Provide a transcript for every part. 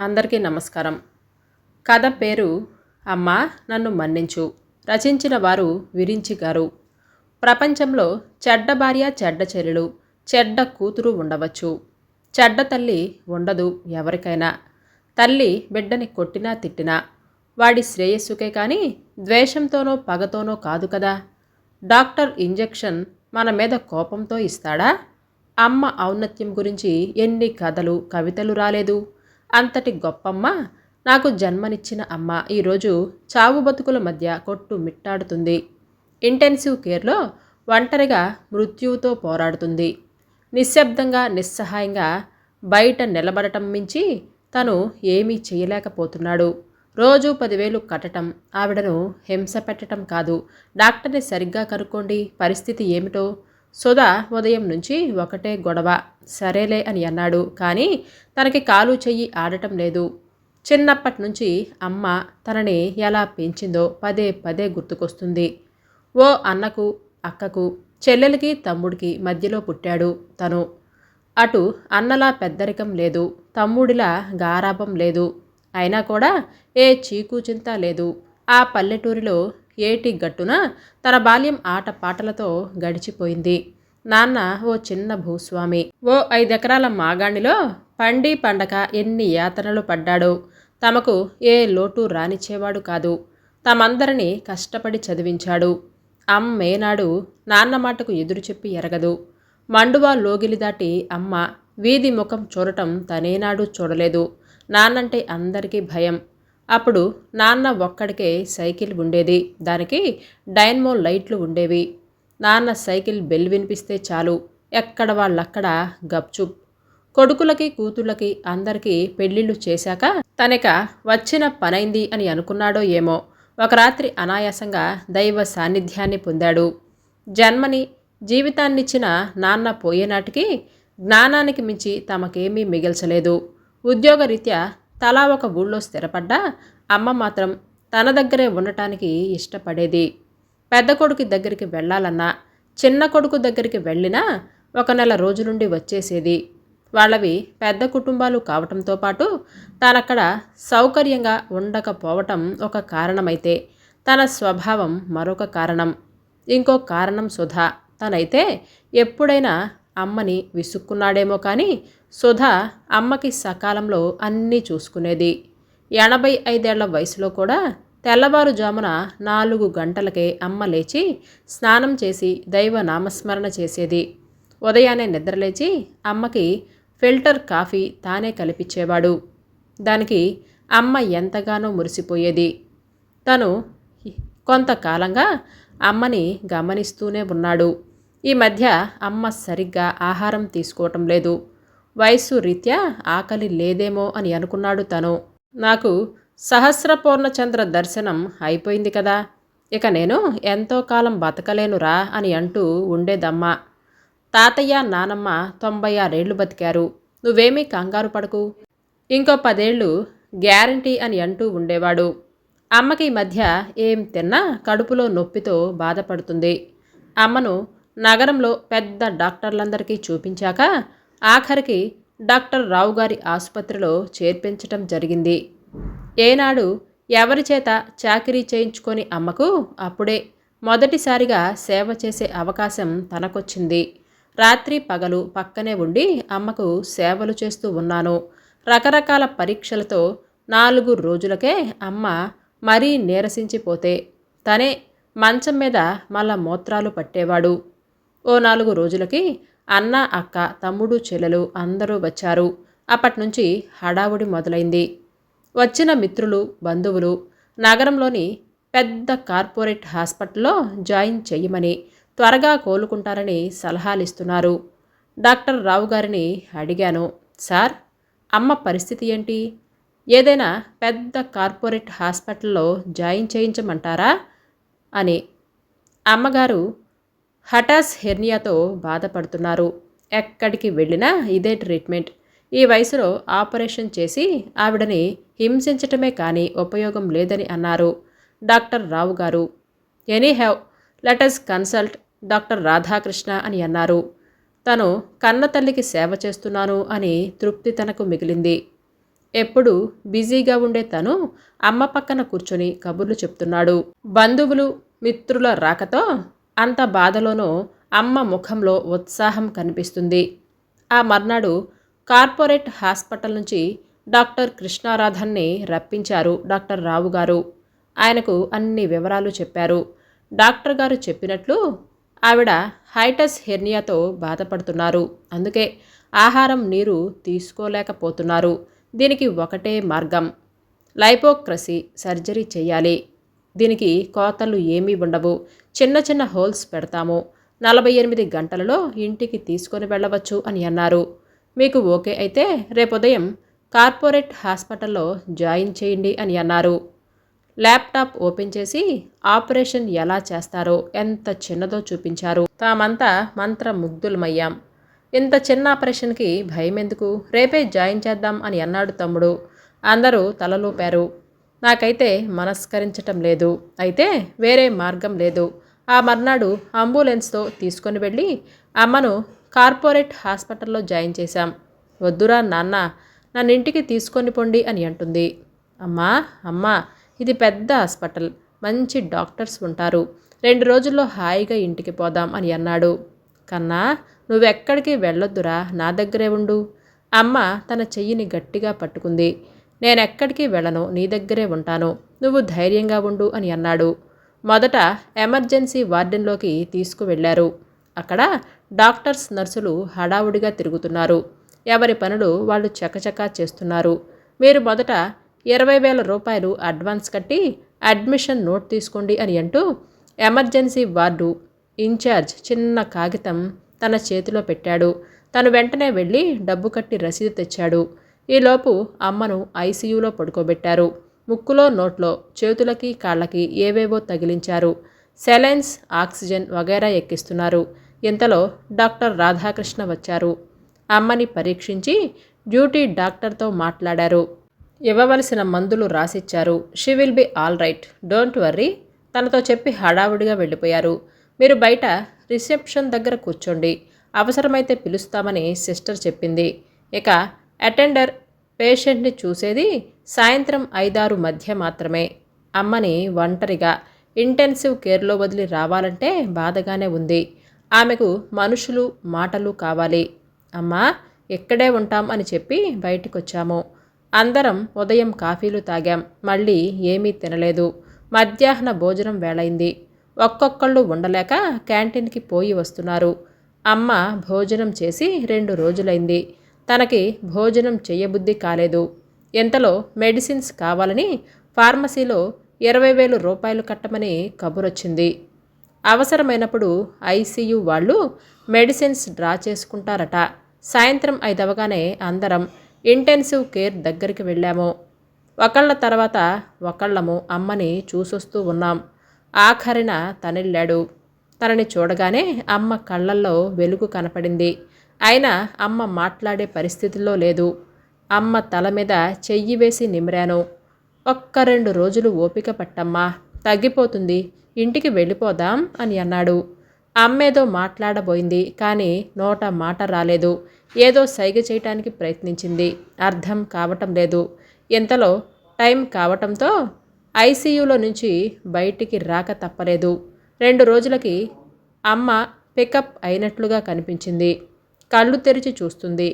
అందరికీ నమస్కారం. కథ పేరు అమ్మా నన్ను మన్నించు. రచించిన వారు విరించి గారు. ప్రపంచంలో చెడ్డ భార్య చెడ్డ చెల్లెలు చెడ్డ కూతురు ఉండవచ్చు. చెడ్డ తల్లి ఉండదు ఎవరికైనా. తల్లి బిడ్డని కొట్టినా తిట్టినా. వాడి శ్రేయస్సుకే కానీ ద్వేషంతోనో పగతోనో కాదు కదా. డాక్టర్ ఇంజెక్షన్ మన మీద కోపంతో ఇస్తాడా? అమ్మ ఔన్నత్యం గురించి ఎన్ని కథలు కవితలు రాలేదు. అంతటి గొప్పమ్మ నాకు జన్మనిచ్చిన అమ్మ ఈరోజు చావు బతుకుల మధ్య కొట్టు మిట్టాడుతుంది. ఇంటెన్సివ్ కేర్లో ఒంటరిగా మృత్యువుతో పోరాడుతుంది. నిశ్శబ్దంగా నిస్సహాయంగా బయట నిలబడటం మించి తను ఏమీ చేయలేకపోతున్నాడు. రోజు పదివేలు కట్టటం ఆవిడను హింస పెట్టడం కాదు. డాక్టర్ని సరిగ్గా కనుక్కోండి పరిస్థితి ఏమిటో సుధా ఉదయం నుంచి ఒకటే గొడవ. సరేలే అని అన్నాడు. కానీ తనకి కాలు చెయ్యి ఆడటం లేదు. చిన్నప్పటి నుంచి అమ్మ తనని ఎలా పెంచిందో పదే పదే గుర్తుకొస్తుంది. ఓ అన్నకు అక్కకు చెల్లెలకి తమ్ముడికి మధ్యలో పుట్టాడు తను. అటు అన్నలా పెద్దరికం లేదు. తమ్ముడిలా గారాభం లేదు. అయినా కూడా ఏ చీకు చింత లేదు. ఆ పల్లెటూరిలో ఏటి గట్టున తన బాల్యం ఆట పాటలతో గడిచిపోయింది. నాన్న ఓ చిన్న భూస్వామి. ఓ ఐదెకరాల మాగాణిలో పండి పండక ఎన్ని యాతనలు పడ్డాడో తమకు ఏ లోటు రానిచ్చేవాడు కాదు. తమందరినీ కష్టపడి చదివించాడు. అమ్మేనాడు నాన్న మాటకు ఎదురు చెప్పి ఎరగదు. మండువా లోగిలి దాటి అమ్మ వీధి ముఖం చూడటం తనేనాడు చూడలేదు. నాన్నంటే అందరికీ భయం. అప్పుడు నాన్న ఒక్కడికే సైకిల్ ఉండేది. దానికి డైన్మో లైట్లు ఉండేవి. నాన్న సైకిల్ బెల్ వినిపిస్తే చాలు. ఎక్కడ వాళ్ళక్కడ గప్చుప్. కొడుకులకి కూతుళ్ళకి అందరికీ పెళ్ళిళ్ళు చేశాక తనక వచ్చిన పనైంది అని అనుకున్నాడో ఏమో. ఒక రాత్రి అనాయాసంగా దైవ సాన్నిధ్యాన్ని పొందాడు. జన్మని జీవితాన్నిచ్చిన నాన్న పోయేనాటికి జ్ఞానానికి మించి తమకేమీ మిగిల్చలేదు. ఉద్యోగరీత్యా తలా ఒక ఊళ్ళో స్థిరపడ్డా అమ్మ మాత్రం తన దగ్గరే ఉండటానికి ఇష్టపడేది. పెద్ద కొడుకు దగ్గరికి వెళ్ళాలన్నా చిన్న కొడుకు దగ్గరికి వెళ్ళినా ఒక నెల రోజులుండి వచ్చేసేది. వాళ్ళవి పెద్ద కుటుంబాలు కావటంతో పాటు తనక్కడ సౌకర్యంగా ఉండకపోవటం ఒక కారణమైతే తన స్వభావం మరొక కారణం. ఇంకో కారణం సుధా. తనైతే ఎప్పుడైనా అమ్మని విసుక్కున్నాడేమో కానీ సుధా అమ్మకి సకాలంలో అన్నీ చూసుకునేది. ఎనభై ఐదేళ్ళ వయసులో కూడా తెల్లవారుజామున నాలుగు గంటలకే అమ్మ లేచి స్నానం చేసి దైవ నామస్మరణ చేసేది. ఉదయాన్నే నిద్రలేచి అమ్మకి ఫిల్టర్ కాఫీ తానే కల్పించేవాడు. దానికి అమ్మ ఎంతగానో మురిసిపోయేది. తను కొంతకాలంగా అమ్మని గమనిస్తూనే ఉన్నాడు. ఈ మధ్య అమ్మ సరిగ్గా ఆహారం తీసుకోవటం లేదు. వయస్సు రీత్యా ఆకలి లేదేమో అని అనుకున్నాడు తను. నాకు సహస్ర పూర్ణచంద్ర దర్శనం అయిపోయింది కదా. ఇక నేను ఎంతో కాలం బతకలేనురా అని అంటూ ఉండేదమ్మా. తాతయ్య నానమ్మ తొంభై ఆరేళ్ళు బతికారు. నువ్వేమీ కంగారు పడకు. ఇంకో పదేళ్ళు గ్యారంటీ అని అంటూ ఉండేవాడు. అమ్మకి ఈ మధ్య ఏం తిన్నా కడుపులో నొప్పితో బాధపడుతుంది. అమ్మను నగరంలో పెద్ద డాక్టర్లందరికీ చూపించాక ఆఖరికి డాక్టర్ రావు గారి ఆసుపత్రిలో చేర్పించటం జరిగింది. ఏనాడు ఎవరి చేత చాకరీ చేయించుకొని అమ్మకు అప్పుడే మొదటిసారిగా సేవ చేసే అవకాశం తనకొచ్చింది. రాత్రి పగలు పక్కనే ఉండి అమ్మకు సేవలు చేస్తూ ఉన్నాను. రకరకాల పరీక్షలతో నాలుగు రోజులకే అమ్మ మరీ నీరసించిపోతే తనే మంచం మీద మళ్ళా మూత్రాలు పట్టేవాడు. ఓ నాలుగు రోజులకి అన్న అక్క తమ్ముడు చెల్లెలు అందరూ వచ్చారు. అప్పటినుంచి హడావుడి మొదలైంది. వచ్చిన మిత్రులు బంధువులు నగరంలోని పెద్ద కార్పొరేట్ హాస్పిటల్లో జాయిన్ చెయ్యమని త్వరగా కోలుకుంటారని సలహాలిస్తున్నారు. డాక్టర్ రావు గారిని అడిగాను. సార్ అమ్మ పరిస్థితి ఏంటి? ఏదైనా పెద్ద కార్పొరేట్ హాస్పిటల్లో జాయిన్ చేయించమంటారా? అని. అమ్మగారు హఠాస్ హెర్నియాతో బాధపడుతున్నారు. ఎక్కడికి వెళ్ళినా ఇదే ట్రీట్మెంట్. ఈ వయసులో ఆపరేషన్ చేసి ఆవిడని హింసించటమే కానీ ఉపయోగం లేదని అన్నారు doctor Rao garu. Anyhow let's consult doctor Radhakrishna అని అన్నారు. తను కన్న తల్లికి సేవ చేస్తున్నాను అని తృప్తి తనకు మిగిలింది. ఎప్పుడు బిజీగా ఉండే తను అమ్మ పక్కన కూర్చొని కబుర్లు చెప్తున్నాడు. బంధువులు మిత్రుల రాకతో అంత బాధలోనూ అమ్మ ముఖంలో ఉత్సాహం కనిపిస్తుంది. ఆ మర్నాడు కార్పొరేట్ హాస్పిటల్ నుంచి డాక్టర్ కృష్ణారాధన్ని రప్పించారు డాక్టర్ రావు గారు. ఆయనకు అన్ని వివరాలు చెప్పారు. డాక్టర్ గారు చెప్పినట్లు ఆవిడ హైటస్ హెర్నియాతో బాధపడుతున్నారు. అందుకే ఆహారం నీరు తీసుకోలేకపోతున్నారు. దీనికి ఒకటే మార్గం. లైపోక్రసీ సర్జరీ చేయాలి. దీనికి కోతలు ఏమీ ఉండవు. చిన్న చిన్న హోల్స్ పెడతాము. నలభై ఎనిమిది గంటలలో ఇంటికి తీసుకొని వెళ్ళవచ్చు అని అన్నారు. మీకు ఓకే అయితే రేపుదయం కార్పొరేట్ హాస్పిటల్లో జాయిన్ చేయండి అని అన్నారు. ల్యాప్టాప్ ఓపెన్ చేసి ఆపరేషన్ ఎలా చేస్తారో ఎంత చిన్నదో చూపించారు. తామంతా మంత్ర ముగ్ధులమయ్యాం ఇంత చిన్న ఆపరేషన్కి భయం ఎందుకు రేపే జాయిన్ చేద్దాం అని అన్నాడు తమ్ముడు. అందరూ తలలూపారు. నాకైతే మనస్కరించటం లేదు. అయితే వేరే మార్గం లేదు. ఆ మర్నాడు అంబులెన్స్తో తీసుకొని వెళ్ళి అమ్మను కార్పొరేట్ హాస్పిటల్లో జాయిన్ చేశాం. వద్దురా నాన్న నన్ను ఇంటికి తీసుకొని పొండి అని అంటుంది. అమ్మా అమ్మా ఇది పెద్ద హాస్పిటల్. మంచి డాక్టర్స్ ఉంటారు. రెండు రోజుల్లో హాయిగా ఇంటికి పోదాం అని అన్నాడు. కన్నా నువ్వెక్కడికి వెళ్ళొద్దురా నా దగ్గరే ఉండు అమ్మ తన చెయ్యిని గట్టిగా పట్టుకుంది. నేనెక్కడికి వెళ్ళను? నీ దగ్గరే ఉంటాను. నువ్వు ధైర్యంగా ఉండు అని అన్నాడు. మొదట ఎమర్జెన్సీ వార్డెన్లోకి తీసుకువెళ్ళారు అక్కడ డాక్టర్స్ నర్సులు హడావుడిగా తిరుగుతున్నారు. ఎవరి పనులు వాళ్ళు చకచకా చేస్తున్నారు. మీరు మొదట ఇరవై వేల రూపాయలు అడ్వాన్స్ కట్టి అడ్మిషన్ నోట్ తీసుకోండి అని అంటూ ఎమర్జెన్సీ వార్డు ఇన్ఛార్జ్ చిన్న కాగితం తన చేతిలో పెట్టాడు. తను వెంటనే వెళ్ళి డబ్బు కట్టి రసీదు తెచ్చాడు. ఈలోపు అమ్మను ఐసీయూలో పడుకోబెట్టారు. ముక్కులో నోట్లో చేతులకి కాళ్ళకి ఏవేవో తగిలించారు. సెలైన్స్ ఆక్సిజన్ వగైరా ఎక్కిస్తున్నారు. ఇంతలో డాక్టర్ రాధాకృష్ణ వచ్చారు. అమ్మని పరీక్షించి డ్యూటీ డాక్టర్తో మాట్లాడారు. ఇవ్వవలసిన మందులు రాసిచ్చారు. She will be all right. Don't worry. తనతో చెప్పి హడావుడిగా వెళ్ళిపోయారు. మీరు బయట రిసెప్షన్ దగ్గర కూర్చోండి. అవసరమైతే పిలుస్తామని సిస్టర్ చెప్పింది. ఇక అటెండర్ పేషెంట్ని చూసేది సాయంత్రం ఐదారు మధ్య మాత్రమే. అమ్మని ఒంటరిగా ఇంటెన్సివ్ కేర్లో వదిలి రావాలంటే బాధగానే ఉంది. ఆమెకు మనుషులు మాటలు కావాలి. అమ్మా ఇక్కడే ఉంటాం అని చెప్పి బయటికొచ్చాము. అందరం ఉదయం కాఫీలు తాగాం. మళ్ళీ ఏమీ తినలేదు. మధ్యాహ్న భోజనం వేళైంది. ఒక్కొక్కళ్ళు ఉండలేక క్యాంటీన్కి పోయి వస్తున్నారు. అమ్మ భోజనం చేసి రెండు రోజులైంది. తనకి భోజనం చేయబుద్ధి కాలేదు. ఎంతలో మెడిసిన్స్ కావాలని ఫార్మసీలో ఇరవై వేలు రూపాయలు కట్టమని కబురొచ్చింది. అవసరమైనప్పుడు ఐసీయూ వాళ్ళు మెడిసిన్స్ డ్రా చేసుకుంటారట. సాయంత్రం ఐదవగానే అందరం ఇంటెన్సివ్ కేర్ దగ్గరికి వెళ్ళాము. ఒకళ్ళ తర్వాత ఒకళ్ళము అమ్మని చూసొస్తూ ఉన్నాం. ఆఖరిన తనిళ్ళాడు. తనని చూడగానే అమ్మ కళ్ళల్లో వెలుగు కనపడింది. అయినా అమ్మ మాట్లాడే పరిస్థితుల్లో లేదు. అమ్మ తల మీద చెయ్యి వేసి నిమిరాను. ఒక్క రెండు రోజులు ఓపిక పట్టమ్మా. తగ్గిపోతుంది. ఇంటికి వెళ్ళిపోదాం అని అన్నాడు. అమ్మేదో మాట్లాడబోయింది కానీ నోట మాట రాలేదు. ఏదో సైగ చేయటానికి ప్రయత్నించింది. అర్థం కావటం లేదు. ఇంతలో టైం కావటంతో ఐసీయూలో నుంచి బయటికి రాక తప్పలేదు. రెండు రోజులకి అమ్మ పికప్ అయినట్లుగా కనిపించింది. కళ్ళు తెరిచి చూస్తుంది.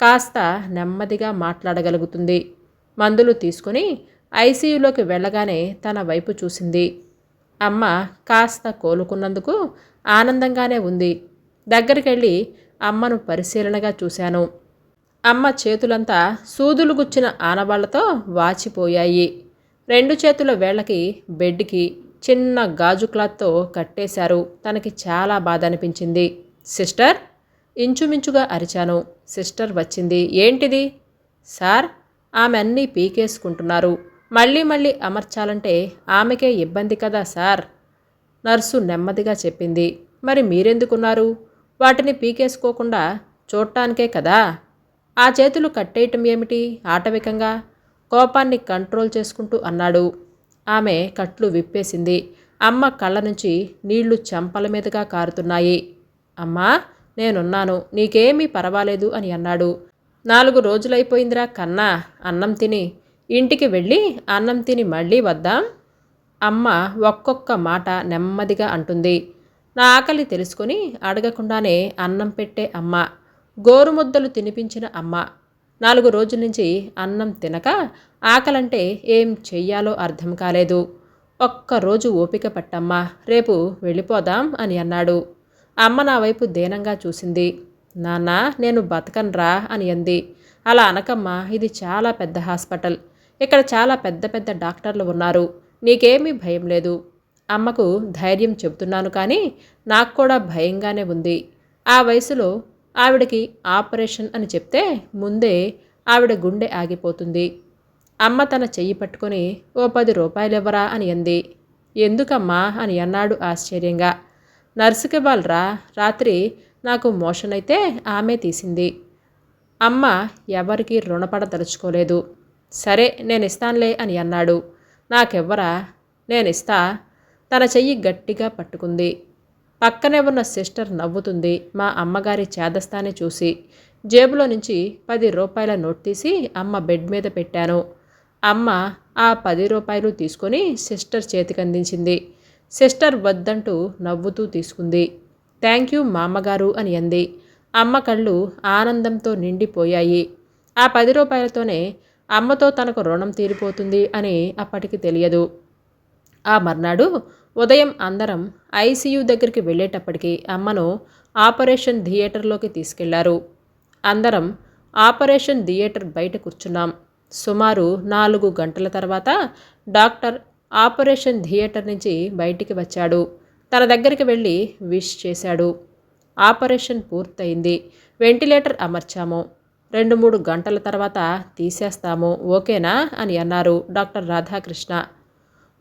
కాస్త నెమ్మదిగా మాట్లాడగలుగుతుంది. మందులు తీసుకొని ఐసీయూలోకి వెళ్ళగానే తన వైపు చూసింది. అమ్మ కాస్త కోలుకున్నందుకు ఆనందంగానే ఉంది. దగ్గరికి వెళ్ళి అమ్మను పరిశీలనగా చూశాను. అమ్మ చేతులంతా సూదులు గుచ్చిన ఆనవాళ్ళతో వాచిపోయాయి. రెండు చేతుల వేళ్ళకి బెడ్కి చిన్న గాజు క్లాత్తో కట్టేశారు. తనకి చాలా బాధ అనిపించింది సిస్టర్! ఇంచుమించుగా అరిచాను. సిస్టర్ వచ్చింది. ఏంటిది? సార్ ఆమె అన్నీ పీకేసుకుంటున్నారు. మళ్ళీ మళ్ళీ అమర్చాలంటే ఆమెకే ఇబ్బంది కదా సార్? నర్సు నెమ్మదిగా చెప్పింది. మరి మీరెందుకున్నారు? వాటిని పీకేసుకోకుండా చూడటానికే కదా? ఆ చేతులు కట్టేయటం ఏమిటి? ఆటవికంగా కోపాన్ని కంట్రోల్ చేసుకుంటూ అన్నాడు. ఆమె కట్లు విప్పేసింది. అమ్మ కళ్ళ నుంచి నీళ్ళు చెంపల మీదుగా కారుతున్నాయి. అమ్మా నేనున్నాను నీకేమీ పర్వాలేదు అని అన్నాడు. నాలుగు రోజులైపోయిందిరా కన్నా అన్నం తిని. ఇంటికి వెళ్ళి అన్నం తిని మళ్ళీ వద్దాం? అమ్మ ఒక్కొక్క మాట నెమ్మదిగా అంటుంది. నా ఆకలి తెలుసుకొని అడగకుండానే అన్నం పెట్టే అమ్మ గోరుముద్దలు తినిపించిన అమ్మ. నాలుగు రోజుల నుంచి అన్నం తినక ఆకలంటే ఏం చెయ్యాలో అర్థం కాలేదు. ఒక్కరోజు ఓపిక పట్టమ్మా రేపు వెళ్ళిపోదాం అని అన్నాడు. అమ్మ నా వైపు దీనంగా చూసింది. నాన్న నేను బతకనరా అని అంది. అలా అనకమ్మా ఇది చాలా పెద్ద హాస్పిటల్. ఇక్కడ చాలా పెద్ద పెద్ద డాక్టర్లు ఉన్నారు. నీకేమీ భయం లేదు. అమ్మకు ధైర్యం చెబుతున్నాను కానీ నాకు కూడా భయంగానే ఉంది. ఆ వయసులో ఆవిడకి ఆపరేషన్ అని చెప్తే ముందే ఆవిడ గుండె ఆగిపోతుంది. అమ్మ తన చెయ్యి పట్టుకొని ఓ పది రూపాయలివ్వరా అని అంది. ఎందుకమ్మా అని అన్నాడు ఆశ్చర్యంగా. నర్సుకి వాళ్ళరా రాత్రి నాకు మోషన్ అయితే ఆమె తీసింది. అమ్మ ఎవరికి రుణపడదలుచుకోలేదు. సరే నేను ఇస్తానులే అని అన్నాడు. నాకెవ్వరా? నేను ఇస్తా తన చెయ్యి గట్టిగా పట్టుకుంది. పక్కనే ఉన్న సిస్టర్ నవ్వుతుంది. మా అమ్మగారి చేదస్తాన్ని చూసి. జేబులో నుంచి పది రూపాయల నోట్ తీసి అమ్మ బెడ్ మీద పెట్టాను. అమ్మ ఆ పది రూపాయలు తీసుకొని సిస్టర్ చేతికందించింది. సిస్టర్ వద్దంటూ నవ్వుతూ తీసుకుంది. థ్యాంక్ యూ మామగారు అని అంది. అమ్మ కళ్ళు ఆనందంతో నిండిపోయాయి. ఆ పది రూపాయలతోనే అమ్మతో తనకు రుణం తీరిపోతుంది అని అప్పటికి తెలియదు. ఆ మర్నాడు ఉదయం అందరం ఐసీయూ దగ్గరికి వెళ్ళేటప్పటికి అమ్మను ఆపరేషన్ థియేటర్లోకి తీసుకెళ్ళారు. అందరం ఆపరేషన్ థియేటర్ బయట కూర్చున్నాం. సుమారు నాలుగు గంటల తర్వాత డాక్టర్ ఆపరేషన్ థియేటర్ నుంచి బయటికి వచ్చాడు. తన దగ్గరికి వెళ్ళి విష్ చేశాడు. ఆపరేషన్ పూర్తయింది. వెంటిలేటర్ అమర్చాము. రెండు మూడు గంటల తర్వాత తీసేస్తాము ఓకేనా? అని అన్నారు doctor Radhakrishna.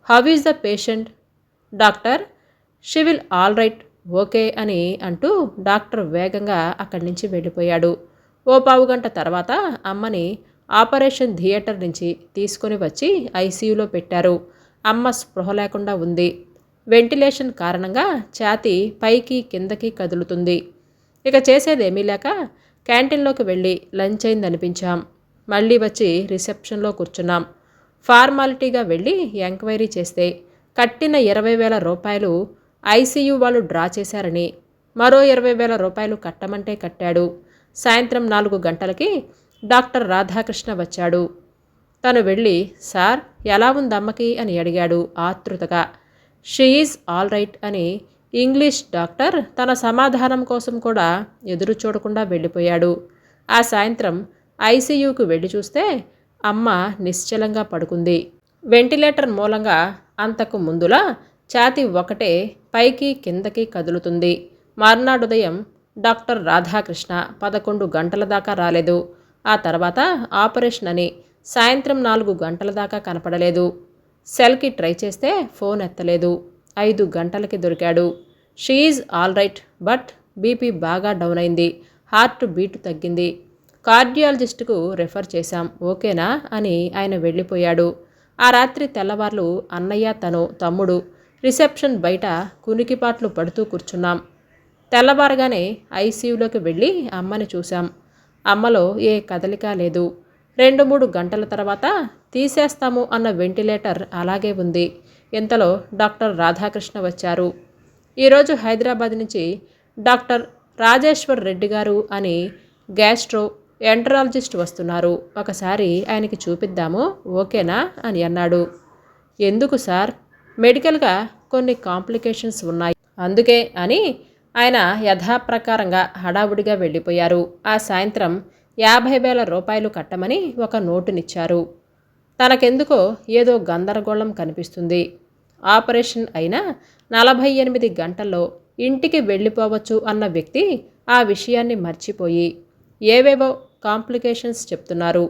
How is the patient? Doctor she will all right okay అని అంటూ డాక్టర్ వేగంగా అక్కడి నుంచి వెళ్ళిపోయాడు. ఓ పావు గంట తర్వాత అమ్మని ఆపరేషన్ థియేటర్ నుంచి తీసుకొని వచ్చి ఐసీయూలో పెట్టారు. అమ్మ స్పృహ లేకుండా ఉంది. వెంటిలేషన్ కారణంగా ఛాతీ పైకి కిందకి కదులుతుంది. ఇక చేసేదేమీ లేక క్యాంటీన్లోకి వెళ్ళి లంచ్ అయింది అనిపించాం మళ్ళీ వచ్చి రిసెప్షన్లో కూర్చున్నాం. ఫార్మాలిటీగా వెళ్ళి ఎంక్వైరీ చేస్తే కట్టిన ఇరవై వేల రూపాయలు ఐసీయూ వాళ్ళు డ్రా చేశారని మరో ఇరవై వేల రూపాయలు కట్టమంటే కట్టాడు. సాయంత్రం నాలుగు గంటలకి డాక్టర్ రాధాకృష్ణ వచ్చాడు. తను వెళ్ళి సార్ ఎలా ఉంది అమ్మకి అని అడిగాడు ఆతృతగా షీఈజ్ ఆల్ రైట్ అని ఇంగ్లీష్ డాక్టర్ తన సమాధానం కోసం కూడా ఎదురు చూడకుండా వెళ్ళిపోయాడు. ఆ సాయంత్రం ఐసీయూకు వెళ్ళి చూస్తే అమ్మ నిశ్చలంగా పడుకుంది. వెంటిలేటర్ మూలంగా అంతకు ముందులా ఛాతి ఒకటే పైకి కిందకి కదులుతుంది. మర్నాడు ఉదయం డాక్టర్ రాధాకృష్ణ పదకొండు గంటల దాకా రాలేదు. ఆ తర్వాత ఆపరేషన్ అని సాయంత్రం నాలుగు గంటల దాకా కనపడలేదు. సెల్కి ట్రై చేస్తే ఫోన్ ఎత్తలేదు. ఐదు గంటలకి దొరికాడు. She is all right but BP బాగా డౌన్ అయింది. హార్ట్ బీట్ తగ్గింది. కార్డియాలజిస్టుకు రెఫర్ చేశాం ఓకేనా? అని ఆయన వెళ్ళిపోయాడు. ఆ రాత్రి తెల్లవార్లు అన్నయ్య తను తమ్ముడు రిసెప్షన్ బయట కునికిపాట్లు పడుతూ కూర్చున్నాం. తెల్లవారగానే ఐసీయూలోకి వెళ్ళి అమ్మని చూశాం. అమ్మలో ఏ కదలిక లేదు. రెండు మూడు గంటల తర్వాత తీసేస్తాము అన్న వెంటిలేటర్ అలాగే ఉంది. ఇంతలో డాక్టర్ రాధాకృష్ణ వచ్చారు. ఈరోజు హైదరాబాద్ నుంచి డాక్టర్ రాజేశ్వర్ రెడ్డి గారు అని గ్యాస్ట్రో ఎంటరాలజిస్ట్ వస్తున్నారు. ఒకసారి ఆయనకి చూపిద్దాము ఓకేనా అని అన్నాడు. ఎందుకు సార్? మెడికల్గా కొన్ని కాంప్లికేషన్స్ ఉన్నాయి. అందుకే అని ఆయన యథాప్రకారంగా హడావుడిగా వెళ్ళిపోయారు. ఆ సాయంత్రం యాభై వేల రూపాయలు కట్టమని ఒక నోటునిచ్చారు. తనకెందుకో ఏదో గందరగోళం కనిపిస్తుంది. ఆపరేషన్ అయినా నలభై ఎనిమిది గంటల్లో ఇంటికి వెళ్ళిపోవచ్చు అన్న వ్యక్తి ఆ విషయాన్ని మర్చిపోయి ఏవేవో కాంప్లికేషన్స్ చెప్తున్నారు.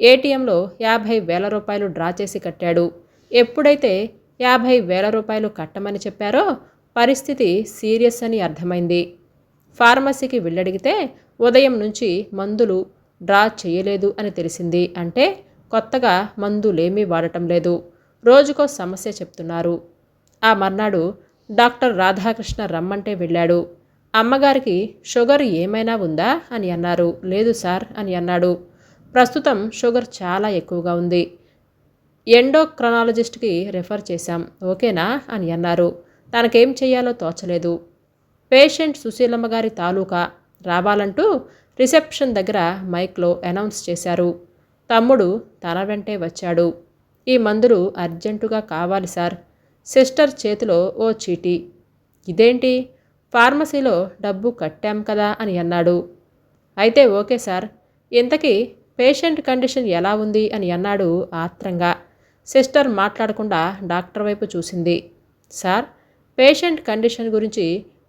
ఏటీఎంలో యాభై వేల రూపాయలు డ్రా చేసి కట్టాడు. ఎప్పుడైతే యాభై వేల రూపాయలు కట్టమని చెప్పారో పరిస్థితి సీరియస్ అని అర్థమైంది. ఫార్మసీకి వెళ్ళడిగితే ఉదయం నుంచి మందులు డ్రా చేయలేదు అని తెలిసింది. అంటే కొత్తగా మందులేమీ వాడటం లేదు. రోజుకో సమస్య చెప్తున్నారు. ఆ మర్నాడు డాక్టర్ రాధాకృష్ణ రమ్మంటే వెళ్ళాడు. అమ్మగారికి షుగర్ ఏమైనా ఉందా అని అన్నారు. లేదు సార్ అని అన్నాడు. ప్రస్తుతం షుగర్ చాలా ఎక్కువగా ఉంది. ఎండోక్రనాలజిస్ట్కి రెఫర్ చేశాం. ఓకేనా అని అన్నారు. తనకేం చేయాలో తోచలేదు. పేషెంట్ సుశీలమ్మ గారి తాలూకా రావాలంటూ రిసెప్షన్ దగ్గర మైక్లో అనౌన్స్ చేశారు. తమ్ముడు తన వెంటే వచ్చాడు. ఈ మందులు అర్జెంటుగా కావాలి సార్. సిస్టర్ చేతిలో ఓ చీటీ. ఇదేంటి? ఫార్మసీలో డబ్బు కట్టాం కదా అని అన్నాడు. అయితే ఓకే సార్. ఇంతకీ పేషెంట్ కండిషన్ ఎలా ఉంది అని అన్నాడు ఆత్రంగా. సిస్టర్ మాట్లాడకుండా డాక్టర్ వైపు చూసింది. సార్ పేషెంట్ కండిషన్ గురించి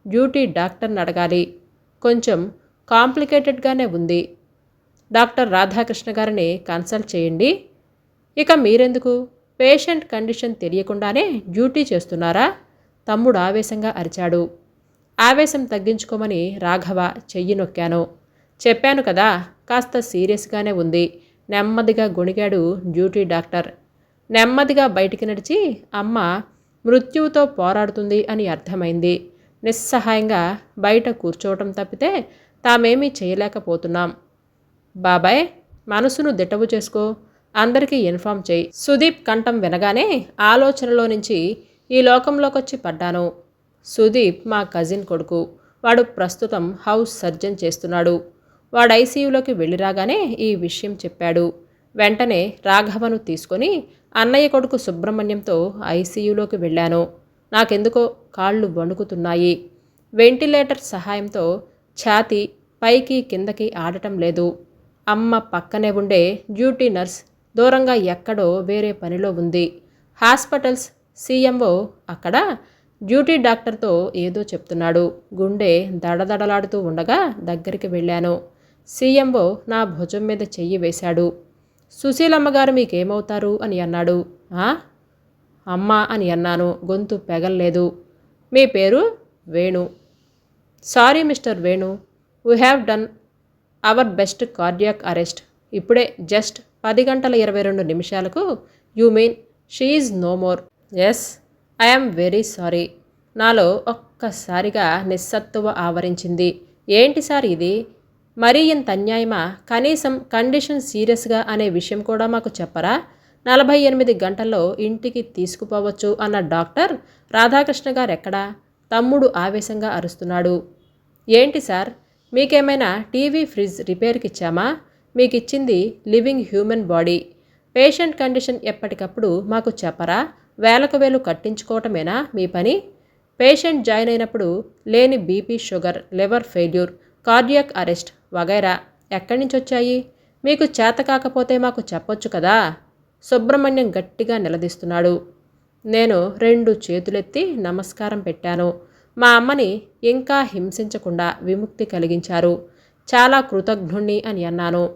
డ్యూటీ డాక్టర్ని అడగాలి. కొంచెం కాంప్లికేటెడ్గానే ఉంది. డాక్టర్ రాధాకృష్ణ గారిని కన్సల్ట్ చేయండి. ఇక మీరెందుకు? పేషెంట్ కండిషన్ తెలియకుండానే డ్యూటీ చేస్తున్నారా? తమ్ముడు ఆవేశంగా అరిచాడు. ఆవేశం తగ్గించుకోమని రాఘవ చెయ్యి నొక్కాను. చెప్పాను కదా కాస్త సీరియస్గానే ఉంది. నెమ్మదిగా గొణిగాడు డ్యూటీ డాక్టర్. నెమ్మదిగా బయటికి నడిచి అమ్మ మృత్యువుతో పోరాడుతుంది అని అర్థమైంది. నిస్సహాయంగా బయట కూర్చోవటం తప్పితే తామేమీ చేయలేకపోతున్నాం. బాబాయ్ మనసును దిట్టవు చేసుకో. అందరికీ ఇన్ఫామ్ చేయి. సుదీప్ కంఠం వినగానే ఆలోచనలో నుంచి ఈ లోకంలోకి వచ్చి పడ్డాను. సుదీప్ మా కజిన్ కొడుకు. వాడు ప్రస్తుతం హౌస్ సర్జన్ చేస్తున్నాడు. వాడు ఐసీయూలోకి వెళ్ళి రాగానే ఈ విషయం చెప్పాడు. వెంటనే రాఘవను తీసుకొని అన్నయ్య కొడుకు సుబ్రహ్మణ్యంతో ఐసీయూలోకి వెళ్ళాను. నాకెందుకో కాళ్ళు వణుకుతున్నాయి. వెంటిలేటర్ సహాయంతో ఛాతీ పైకి కిందకి ఆడటం లేదు. అమ్మ పక్కనే ఉండే డ్యూటీ నర్స్ దూరంగా ఎక్కడో వేరే పనిలో ఉంది. హాస్పిటల్స్ సీఎంఓ అక్కడ డ్యూటీ డాక్టర్తో ఏదో చెప్తున్నాడు. గుండె దడదడలాడుతూ ఉండగా దగ్గరికి వెళ్ళాను. సీఎంఓ నా భుజం మీద చెయ్యి వేశాడు. సుశీలమ్మ గారు మీకేమవుతారు అని అన్నాడు. అమ్మ అని అన్నాను. గొంతు పెగల్లేదు. మీ పేరు Venu. Sorry mister Venu. We have done our best cardiac arrest ఇప్పుడే జస్ట్ పది గంటల ఇరవై రెండు నిమిషాలకు you mean she is no more yes I'm very sorry నాలో ఒక్కసారిగా నిస్సత్తువ ఆవరించింది. ఏంటి సార్ ఇది? మరీ ఇంత అన్యాయమా? కనీసం కండిషన్ సీరియస్గా అనే విషయం కూడా మాకు చెప్పరా? నలభై ఎనిమిది గంటల్లో ఇంటికి తీసుకుపోవచ్చు అన్న డాక్టర్ రాధాకృష్ణ గారు ఎక్కడా తమ్ముడు ఆవేశంగా అరుస్తున్నాడు. ఏంటి సార్? మీకేమైనా టీవీ ఫ్రిడ్జ్ రిపేర్కి ఇచ్చామా మీకు ఇచ్చింది living human body. Patient condition ఎప్పటికప్పుడు మాకు చెప్పరా? వేలకు వేలు కట్టించుకోవటమేనా మీ పని? పేషెంట్ జాయిన్ అయినప్పుడు లేని BP sugar liver failure cardiac arrest వగైరా ఎక్కడి నుంచి వచ్చాయి మీకు చేత కాకపోతే మాకు చెప్పొచ్చు కదా? సుబ్రహ్మణ్యం గట్టిగా నిలదీస్తున్నాడు. నేను రెండు చేతులెత్తి నమస్కారం పెట్టాను. మా అమ్మని ఇంకా హింసించకుండా విముక్తి కలిగించారు. చాలా కృతజ్ఞుణ్ణి అని అన్నాను.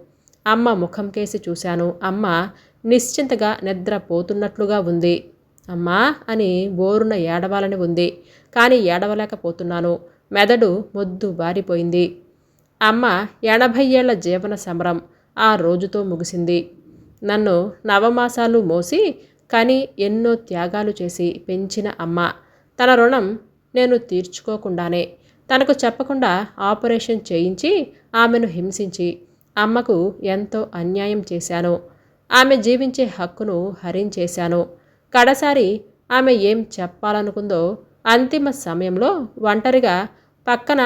అమ్మ ముఖం కేసి చూశాను. అమ్మ నిశ్చింతగా నిద్రపోతున్నట్లుగా ఉంది. అమ్మా అని బోరున ఏడవాలని ఉంది. కానీ ఏడవలేకపోతున్నాను. మెదడు మొద్దు బారిపోయింది. అమ్మ ఎనభై ఏళ్ళ జీవన సమరం ఆ రోజుతో ముగిసింది. నన్ను నవమాసాలు మోసి కానీ ఎన్నో త్యాగాలు చేసి పెంచిన అమ్మ. తన రుణం నేను తీర్చుకోకుండానే తనకు చెప్పకుండా ఆపరేషన్ చేయించి ఆమెను హింసించి అమ్మకు ఎంతో అన్యాయం చేశాను. ఆమె జీవించే హక్కును హరించేశాను. కడసారి ఆమె ఏం చెప్పాలనుకుందో అంతిమ సమయంలో ఒంటరిగా పక్కన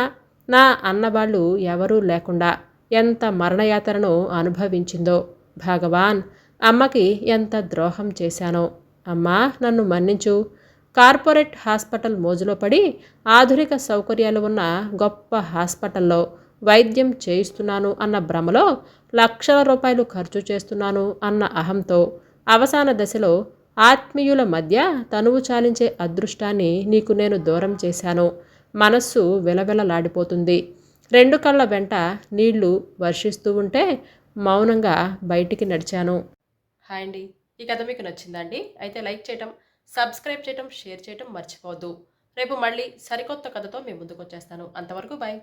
నా అన్నవాళ్ళు ఎవరూ లేకుండా ఎంత మరణయాతనను అనుభవించిందో. భగవాన్ అమ్మకి ఎంత ద్రోహం చేశానో. అమ్మా నన్ను మన్నించు. కార్పొరేట్ హాస్పిటల్ మోజులో పడి ఆధునిక సౌకర్యాలు ఉన్న గొప్ప హాస్పిటల్లో వైద్యం చేయిస్తున్నాను అన్న భ్రమలో లక్షల రూపాయలు ఖర్చు చేస్తున్నాను అన్న అహంతో అవసాన దశలో ఆత్మీయుల మధ్య తనువు చాలించే అదృష్టాన్ని నీకు నేను దూరం చేశాను. మనస్సు విలవిలలాడిపోతుంది. రెండు కళ్ళ వెంట నీళ్ళు వర్షిస్తూ ఉంటే మౌనంగా బయటికి నడిచాను. హాయ్ అండి. ఈ కథ మీకు నచ్చిందండి అయితే లైక్ చేయటం సబ్స్క్రైబ్ చేయటం షేర్ చేయటం మర్చిపోవద్దు. రేపు మళ్ళీ సరికొత్త కథతో మీ ముందుకు వచ్చేస్తాను అంతవరకు బాయ్